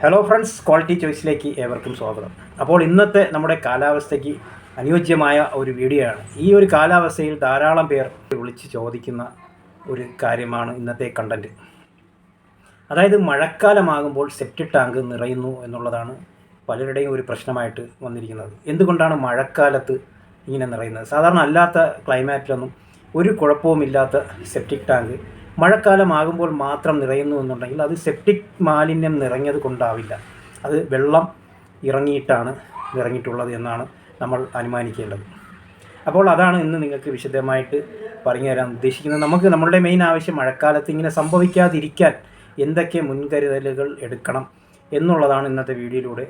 Hello friends quality ചോയ്സിലേക്ക് ഏവർക്കും സ്വാഗതം. അപ്പോൾ ഇന്നത്തെ നമ്മുടെ കാലാവസ്ഥയ്ക്ക് അനുയോജ്യമായ ഒരു വീഡിയോ ആണ് ഈ ഒരു കാലാവസ്ഥയിൽ ധാരാളം പേർ വിളിച്ച് ചോദിക്കുന്ന ഒരു കാര്യമാണ് ഇന്നത്തെ കണ്ടന്റ് അതായത് മഴക്കാലമാകുമ്പോൾ സെപ്റ്റിക് ടാങ്ക് നിറയുന്നു എന്നുള്ളതാണ് പലരുടെയും ഒരു പ്രശ്നമായിട്ട് വന്നിരിക്കുന്നത്. എന്തുകൊണ്ടാണ് മഴക്കാലത്ത് ഇങ്ങനെ നിറയുന്നത്? സാധാരണ അല്ലാത്ത ക്ലൈമാറ്റിലൊന്നും ഒരു കുഴപ്പവുമില്ലാത്ത സെപ്റ്റിക് ടാങ്ക് മഴക്കാലമാകുമ്പോൾ മാത്രം നിറയുന്നു എന്നുണ്ടെങ്കിൽ അത് സെപ്റ്റിക് മാലിന്യം നിറഞ്ഞത് കൊണ്ടാവില്ല. അത് വെള്ളം ഇറങ്ങിയിട്ടാണ് നിറഞ്ഞിട്ടുള്ളത് എന്നാണ് നമ്മൾ അനുമാനിക്കേണ്ടത്. അപ്പോൾ അതാണ് ഇന്ന് നിങ്ങൾക്ക് വിശദമായിട്ട് പറഞ്ഞു തരാൻ ഉദ്ദേശിക്കുന്നത്. നമുക്ക് നമ്മളുടെ മെയിൻ ആവശ്യം മഴക്കാലത്ത് ഇങ്ങനെ സംഭവിക്കാതിരിക്കാൻ എന്തൊക്കെ മുൻകരുതലുകൾ എടുക്കണം എന്നുള്ളതാണ് ഇന്നത്തെ വീഡിയോയിലൂടെ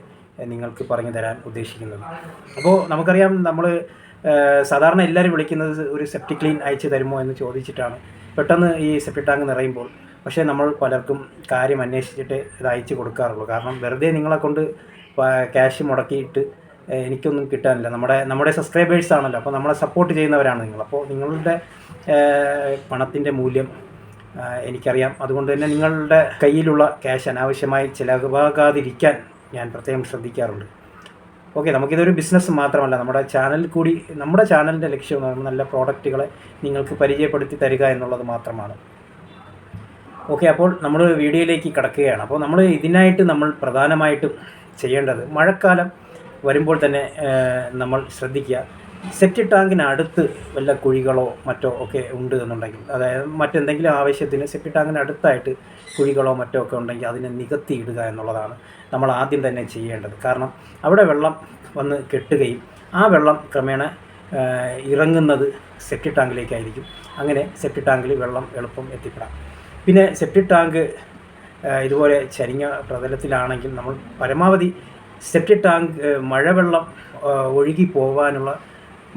നിങ്ങൾക്ക് പറഞ്ഞു തരാൻ ഉദ്ദേശിക്കുന്നത്. അപ്പോൾ നമുക്കറിയാം നമ്മൾ സാധാരണ എല്ലാവരും വിളിക്കുന്നത് ഒരു സെപ്റ്റിക് ക്ലീൻ അയച്ചു തരുമോ എന്ന് ചോദിച്ചിട്ടാണ്. പെട്ടെന്ന് ഈ സെപ്റ്റിക് ടാങ്ക് നിറയുമ്പോൾ പക്ഷേ നമ്മൾ പലർക്കും കാര്യം അന്വേഷിച്ചിട്ട് ഇത് അയച്ചു കൊടുക്കാറുള്ളൂ. കാരണം വെറുതെ നിങ്ങളെ കൊണ്ട് ക്യാഷ് മുടക്കിയിട്ട് എനിക്കൊന്നും കിട്ടാനില്ല. നമ്മുടെ നമ്മുടെ സബ്സ്ക്രൈബേഴ്സ് ആണല്ലോ. അപ്പോൾ നമ്മളെ സപ്പോർട്ട് ചെയ്യുന്നവരാണ് നിങ്ങൾ. അപ്പോൾ നിങ്ങളുടെ പണത്തിന്റെ മൂല്യം എനിക്കറിയാം. അതുകൊണ്ട് തന്നെ നിങ്ങളുടെ കയ്യിലുള്ള ക്യാഷ് അനാവശ്യമായി ചിലവാകാതിരിക്കാൻ ഞാൻ പ്രത്യേകം ശ്രദ്ധിക്കാറുണ്ട്. ഓക്കെ നമുക്കിതൊരു ബിസിനസ് മാത്രമല്ല. നമ്മുടെ ചാനൽ കൂടി നമ്മുടെ ചാനലിന്റെ ലക്ഷ്യം എന്ന് നല്ല പ്രോഡക്റ്റുകളെ നിങ്ങൾക്ക് പരിചയപ്പെടുത്തി തരിക എന്നുള്ളത് മാത്രമാണ്. ഓക്കെ അപ്പോൾ നമ്മൾ വീഡിയോയിലേക്ക് കിടക്കുകയാണ്. അപ്പോൾ നമ്മൾ ഇതിനായിട്ട് നമ്മൾ പ്രധാനമായിട്ടും ചെയ്യേണ്ടത് മഴക്കാലം വരുമ്പോൾ തന്നെ നമ്മൾ ശ്രദ്ധിക്കുക. സെറ്റ് ടാങ്കിന് അടുത്ത് വല്ല കുഴികളോ മറ്റോ ഒക്കെ ഉണ്ട് എന്നുണ്ടെങ്കിൽ അതായത് മറ്റെന്തെങ്കിലും ആവശ്യത്തിന് സെറ്റ് ടാങ്കിന് അടുത്തായിട്ട് കുഴികളോ മറ്റോ ഒക്കെ ഉണ്ടെങ്കിൽ അതിനെ നികത്തിയിടുക എന്നുള്ളതാണ് നമ്മൾ ആദ്യം തന്നെ ചെയ്യേണ്ടത്. കാരണം അവിടെ വെള്ളം വന്ന് കെട്ടുകയും ആ വെള്ളം ക്രമേണ ഇറങ്ങുന്നത് സെപ്റ്റി ടാങ്കിലേക്കായിരിക്കും അങ്ങനെ സെപ്റ്റി ടാങ്കിൽ വെള്ളം എളുപ്പം എത്തിപ്പെടാം. പിന്നെ സെപ്റ്റി ടാങ്ക് ഇതുപോലെ ചരിഞ്ഞ പ്രതലത്തിലാണെങ്കിൽ നമ്മൾ പരമാവധി സെപ്റ്റി ടാങ്ക് മഴവെള്ളം ഒഴുകി പോകാനുള്ള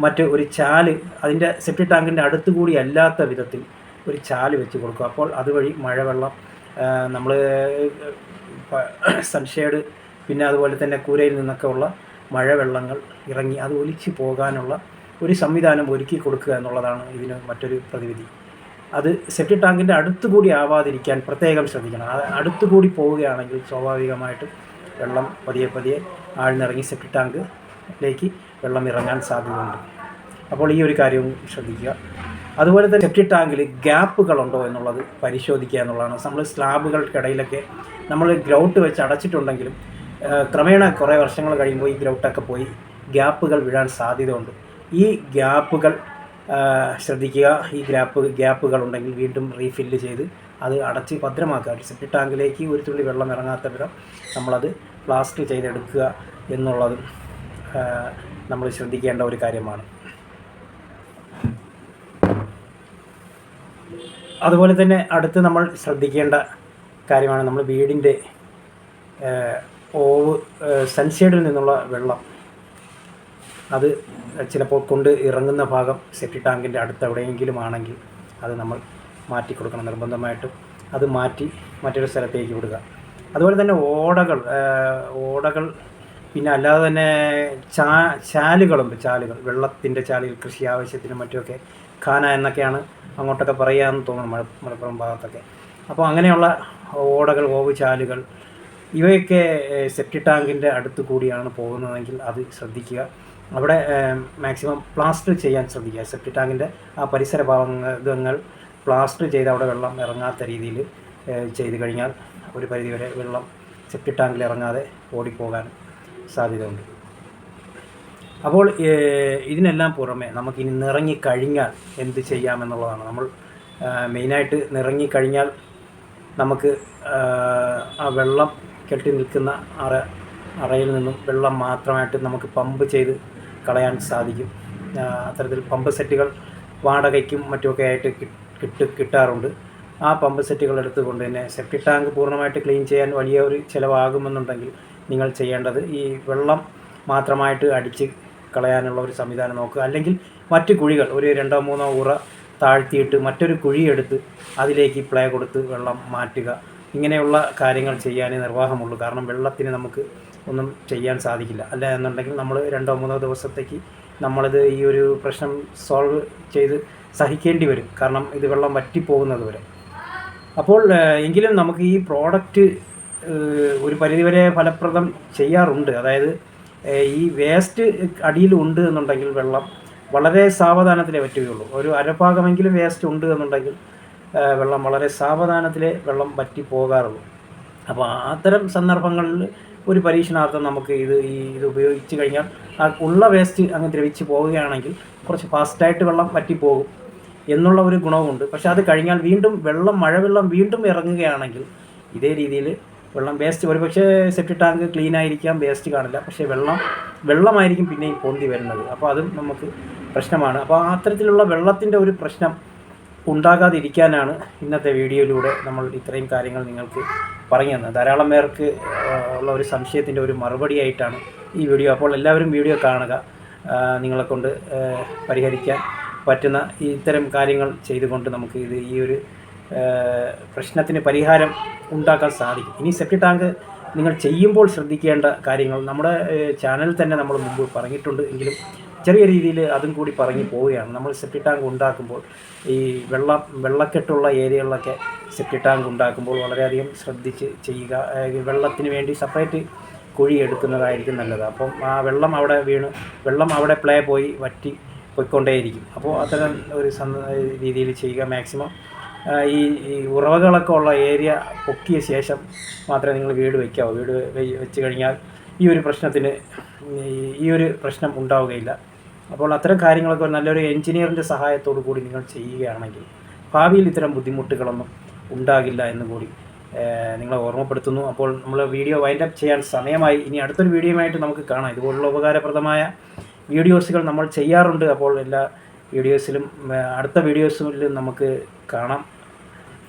മറ്റ് ഒരു ചാൽ അതിന്റെ സെപ്റ്റി ടാങ്കിന്റെ അടുത്ത് കൂടി അല്ലാത്ത വിധത്തിൽ ഒരു ചാൽ വെച്ച് കൊടുക്കുക അപ്പോൾ അതുവഴി മഴവെള്ളം നമ്മൾ സൺഷെയ്ഡ് പിന്നെ അതുപോലെ തന്നെ കൂരയിൽ നിന്നൊക്കെ ഉള്ള മഴവെള്ളങ്ങൾ ഇറങ്ങി അത് ഒലിച്ചു പോകാനുള്ള ഒരു സംവിധാനം ഒരുക്കി കൊടുക്കുക എന്നുള്ളതാണ് ഇതിന് മറ്റൊരു പ്രതിവിധി. അത് സെപ്റ്റിക് ടാങ്കിന്റെ അടുത്തുകൂടി ആവാതിരിക്കാൻ പ്രത്യേകം ശ്രദ്ധിക്കണം. അത് അടുത്തുകൂടി പോവുകയാണെങ്കിൽ സ്വാഭാവികമായിട്ടും വെള്ളം പതിയെ പതിയെ ആഴ്ന്നിറങ്ങി സെപ്റ്റിക് ടാങ്കിലേക്ക് വെള്ളം ഇറങ്ങാൻ സാധ്യതയുണ്ട്. അപ്പോൾ ഈ ഒരു കാര്യവും ശ്രദ്ധിക്കുക. അതുപോലെ തന്നെ സെപ്റ്റിക് ടാങ്കിൽ ഗ്യാപ്പുകളുണ്ടോ എന്നുള്ളത് പരിശോധിക്കുക എന്നുള്ളതാണ്. നമ്മൾ സ്ലാബുകൾക്കിടയിലൊക്കെ നമ്മൾ ഗ്രൗട്ട് വെച്ച് അടച്ചിട്ടുണ്ടെങ്കിലും ക്രമേണ കുറേ വർഷങ്ങൾ കഴിയുമ്പോൾ ഈ ഗ്രൗട്ടൊക്കെ പോയി ഗ്യാപ്പുകൾ വീഴാൻ സാധ്യതയുണ്ട്. ഈ ഗ്യാപ്പുകൾ ശ്രദ്ധിക്കുക. ഈ ഗ്യാപ്പ് ഗ്യാപ്പുകൾ ഉണ്ടെങ്കിൽ വീണ്ടും റീഫില്ല് ചെയ്ത് അത് അടച്ച് ഭദ്രമാക്കുക. സെപ്റ്റിക് ടാങ്കിലേക്ക് ഒരു തുള്ളി വെള്ളം ഇറങ്ങാത്ത വിധം നമ്മളത് പ്ലാസ്റ്റർ ചെയ്തെടുക്കുക എന്നുള്ളതും നമ്മൾ ശ്രദ്ധിക്കേണ്ട ഒരു കാര്യമാണ്. അതുപോലെ തന്നെ അടുത്ത് നമ്മൾ ശ്രദ്ധിക്കേണ്ട കാര്യമാണ് നമ്മൾ വീടിന്റെ ഓവ് സൺസൈഡിൽ നിന്നുള്ള വെള്ളം. അത് ചിലപ്പോൾ കൊണ്ട് ഇറങ്ങുന്ന ഭാഗം സെപ്റ്റി ടാങ്കിന്റെ അടുത്ത് എവിടെയെങ്കിലും ആണെങ്കിൽ അത് നമ്മൾ മാറ്റി കൊടുക്കണം നിർബന്ധമായിട്ടും. അത് മാറ്റി മറ്റൊരു സ്ഥലത്തേക്ക് വിടുക. അതുപോലെ തന്നെ ഓടകൾ ഓടകൾ പിന്നെ അല്ലാതെ തന്നെ ചാ ചാലുകളുണ്ട് ചാലുകൾ വെള്ളത്തിന്റെ ചാലുകൾ കൃഷി ആവശ്യത്തിനും മറ്റുമൊക്കെ ഖാന എന്നൊക്കെയാണ് അങ്ങോട്ടൊക്കെ പറയാമെന്ന് തോന്നുന്നു മല മലപ്പുറം ഭാഗത്തൊക്കെ. അപ്പോൾ അങ്ങനെയുള്ള ഓടകൾ ഓവുചാലുകൾ ഇവയൊക്കെ സെപ്റ്റി ടാങ്കിന്റെ അടുത്ത് കൂടിയാണ് പോകുന്നതെങ്കിൽ അത് ശ്രദ്ധിക്കുക. അവിടെ മാക്സിമം പ്ലാസ്റ്റർ ചെയ്യാൻ ശ്രദ്ധിക്കുക. സെപ്റ്റി ടാങ്കിന്റെ ആ പരിസര ഭാഗങ്ങൾ പ്ലാസ്റ്റർ ചെയ്ത് അവിടെ വെള്ളം ഇറങ്ങാത്ത രീതിയിൽ ചെയ്ത് കഴിഞ്ഞാൽ ഒരു പരിധിവരെ വെള്ളം സെപ്റ്റി ടാങ്കിൽ ഇറങ്ങാതെ ഓടിപ്പോകാൻ സാധ്യതയുണ്ട്. അപ്പോൾ ഇതിനെല്ലാം പുറമെ നമുക്കിനി നിറങ്ങി കഴിഞ്ഞാൽ എന്ത് ചെയ്യാമെന്നുള്ളതാണ്. നമ്മൾ മെയിനായിട്ട് നിറങ്ങി നിറങ്ങിക്കഴിഞ്ഞാൽ നമുക്ക് ആ വെള്ളം കെട്ടി നിൽക്കുന്ന അറ അറയിൽ നിന്നും വെള്ളം മാത്രമായിട്ട് നമുക്ക് പമ്പ് ചെയ്ത് കളയാൻ സാധിക്കും. അത്തരത്തിൽ പമ്പ് സെറ്റുകൾ വാടകയ്ക്കും മറ്റുമൊക്കെ ആയിട്ട് കിട്ട് കിട്ടാറുണ്ട്. ആ പമ്പ് സെറ്റുകൾ എടുത്തുകൊണ്ട് തന്നെ സെപ്റ്റിക് ടാങ്ക് പൂർണമായിട്ട് ക്ലീൻ ചെയ്യാൻ വലിയ ഒരു ചിലവാകുമെന്നുണ്ടെങ്കിൽ നിങ്ങൾ ചെയ്യേണ്ടത് ഈ വെള്ളം മാത്രമായിട്ട് അടിച്ച് കളയാനുള്ള ഒരു സംവിധാനം നോക്കുക. അല്ലെങ്കിൽ മറ്റ് കുഴികൾ ഒരു രണ്ടോ മൂന്നോ ഉറ താഴ്ത്തിയിട്ട് മറ്റൊരു കുഴിയെടുത്ത് അതിലേക്ക് പ്ലേ കൊടുത്ത് വെള്ളം മാറ്റുക. ഇങ്ങനെയുള്ള കാര്യങ്ങൾ ചെയ്യാനേ നിർവാഹമുള്ളൂ. കാരണം വെള്ളത്തിന് നമുക്ക് ഒന്നും ചെയ്യാൻ സാധിക്കില്ല. അല്ല എന്നുണ്ടെങ്കിൽ നമ്മൾ രണ്ടോ മൂന്നോ ദിവസത്തേക്ക് നമ്മളിത് ഈ ഒരു പ്രശ്നം സോൾവ് ചെയ്ത് സഹിക്കേണ്ടി വരും. കാരണം ഇത് വെള്ളം വറ്റിപ്പോകുന്നത് വരെ. അപ്പോൾ എങ്കിലും നമുക്ക് ഈ പ്രോഡക്റ്റ് ഒരു പരിധിവരെ ഫലപ്രദം ചെയ്യാറുണ്ട്. അതായത് ഈ വേസ്റ്റ് അടിയിലുണ്ട് എന്നുണ്ടെങ്കിൽ വെള്ളം വളരെ സാവധാനത്തിലേ പറ്റുകയുള്ളൂ. ഒരു അരഭാഗമെങ്കിലും വേസ്റ്റ് ഉണ്ട് എന്നുണ്ടെങ്കിൽ വെള്ളം വളരെ സാവധാനത്തിലേ വെള്ളം വറ്റി പോകാറുള്ളൂ. അപ്പോൾ അത്തരം സന്ദർഭങ്ങളിൽ ഒരു പരീക്ഷണാർത്ഥം നമുക്ക് ഇത് ഈ ഇത് ഉപയോഗിച്ച് കഴിഞ്ഞാൽ ആ ഉള്ള വേസ്റ്റ് അങ്ങ് ദ്രവിച്ച് പോവുകയാണെങ്കിൽ കുറച്ച് ഫാസ്റ്റായിട്ട് വെള്ളം വറ്റിപ്പോകും എന്നുള്ള ഒരു ഗുണവുമുണ്ട്. പക്ഷേ അത് കഴിഞ്ഞാൽ വീണ്ടും വെള്ളം മഴവെള്ളം വീണ്ടും ഇറങ്ങുകയാണെങ്കിൽ ഇതേ രീതിയിൽ വെള്ളം വേസ്റ്റ് ഒരുപക്ഷെ സെപ്റ്റി ടാങ്ക് ക്ലീൻ ആയിരിക്കാം വേസ്റ്റ് കാണില്ല. പക്ഷേ വെള്ളം വെള്ളമായിരിക്കും പിന്നെയും പൊന്തി വരുന്നത്. അപ്പോൾ അതും നമുക്ക് പ്രശ്നമാണ്. അപ്പോൾ അത്തരത്തിലുള്ള വെള്ളത്തിന്റെ ഒരു പ്രശ്നം ഉണ്ടാകാതിരിക്കാനാണ് ഇന്നത്തെ വീഡിയോയിലൂടെ നമ്മൾ ഇത്രയും കാര്യങ്ങൾ നിങ്ങൾക്ക് പറഞ്ഞു തന്നത്. ധാരാളം പേർക്ക് ഉള്ള ഒരു സംശയത്തിന്റെ ഒരു മറുപടിയായിട്ടാണ് ഈ വീഡിയോ. അപ്പോൾ എല്ലാവരും വീഡിയോ കാണുക. നിങ്ങളെ കൊണ്ട് പരിഹരിക്കാൻ പറ്റുന്ന ഇത്തരം കാര്യങ്ങൾ ചെയ്തുകൊണ്ട് നമുക്ക് ഇത് ഈ ഒരു പ്രശ്നത്തിന് പരിഹാരം ഉണ്ടാക്കാൻ സാധിക്കും. ഇനി സെപ്റ്റി ടാങ്ക് നിങ്ങൾ ചെയ്യുമ്പോൾ ശ്രദ്ധിക്കേണ്ട കാര്യങ്ങൾ നമ്മുടെ ചാനലിൽ തന്നെ നമ്മൾ മുമ്പ് പറഞ്ഞിട്ടുണ്ട്. എങ്കിലും ചെറിയ രീതിയിൽ അതും കൂടി പറഞ്ഞു പോവുകയാണ്. നമ്മൾ സെപ്റ്റി ടാങ്ക് ഉണ്ടാക്കുമ്പോൾ ഈ വെള്ളം വെള്ളക്കെട്ടുള്ള ഏരിയകളിലൊക്കെ സെപ്റ്റി ടാങ്ക് ഉണ്ടാക്കുമ്പോൾ വളരെയധികം ശ്രദ്ധിച്ച് ചെയ്യുക. വെള്ളത്തിന് വേണ്ടി സെപ്പറേറ്റ് കുഴി എടുക്കുന്നതായിരിക്കും നല്ലത്. അപ്പം ആ വെള്ളം അവിടെ വീണ് വെള്ളം അവിടെ പ്ലേ പോയി വറ്റി പോയിക്കൊണ്ടേയിരിക്കും. അപ്പോൾ അത്തരം ഒരു രീതിയിൽ ചെയ്യുക മാക്സിമം ഈ ഈ ഉറവകളൊക്കെ ഉള്ള ഏരിയ പൊക്കിയ ശേഷം മാത്രമേ നിങ്ങൾ വീട് വയ്ക്കാവൂ. വീട് വെച്ച് കഴിഞ്ഞാൽ ഈ ഒരു പ്രശ്നത്തിന് ഈ- ഒരു പ്രശ്നം ഉണ്ടാവുകയില്ല. അപ്പോൾ അത്തരം കാര്യങ്ങളൊക്കെ നല്ലൊരു എഞ്ചിനീയറിന്റെ സഹായത്തോടു കൂടി നിങ്ങൾ ചെയ്യുകയാണെങ്കിൽ ഭാവിയിൽ ഇത്തരം ബുദ്ധിമുട്ടുകളൊന്നും ഉണ്ടാകില്ല എന്ന് കൂടി നിങ്ങളെ ഓർമ്മപ്പെടുത്തുന്നു. അപ്പോൾ നമ്മൾ വീഡിയോ വൈൻഡ് അപ്പ് ചെയ്യാൻ സമയമായി. ഇനി അടുത്തൊരു വീഡിയോയുമായിട്ട് നമുക്ക് കാണാം. ഇതുപോലുള്ള ഉപകാരപ്രദമായ വീഡിയോസുകൾ നമ്മൾ ചെയ്യാറുണ്ട്. അപ്പോൾ എല്ലാ വീഡിയോസിലും അടുത്ത വീഡിയോസിലും നമുക്ക് കാണാം.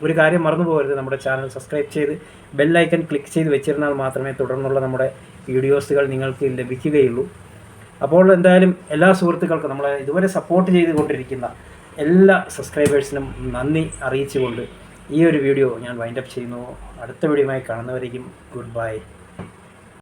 ഒരു കാര്യം മറന്നു പോകരുത് നമ്മുടെ ചാനൽ സബ്സ്ക്രൈബ് ചെയ്ത് ബെല്ലൈക്കൺ ക്ലിക്ക് ചെയ്ത് വെച്ചിരുന്നാൽ മാത്രമേ തുടർന്നുള്ള നമ്മുടെ വീഡിയോസുകൾ നിങ്ങൾക്ക് ലഭിക്കുകയുള്ളൂ. അപ്പോൾ എന്തായാലും എല്ലാ സുഹൃത്തുക്കൾക്കും നമ്മളെ ഇതുവരെ സപ്പോർട്ട് ചെയ്തുകൊണ്ടിരിക്കുന്ന എല്ലാ സബ്സ്ക്രൈബേഴ്സിനും നന്ദി അറിയിച്ചുകൊണ്ട് ഈ ഒരു വീഡിയോ ഞാൻ വൈൻഡപ്പ് ചെയ്യുന്നു. അടുത്ത വീഡിയോയുമായി കാണുന്നവരേക്കും ഗുഡ് ബൈ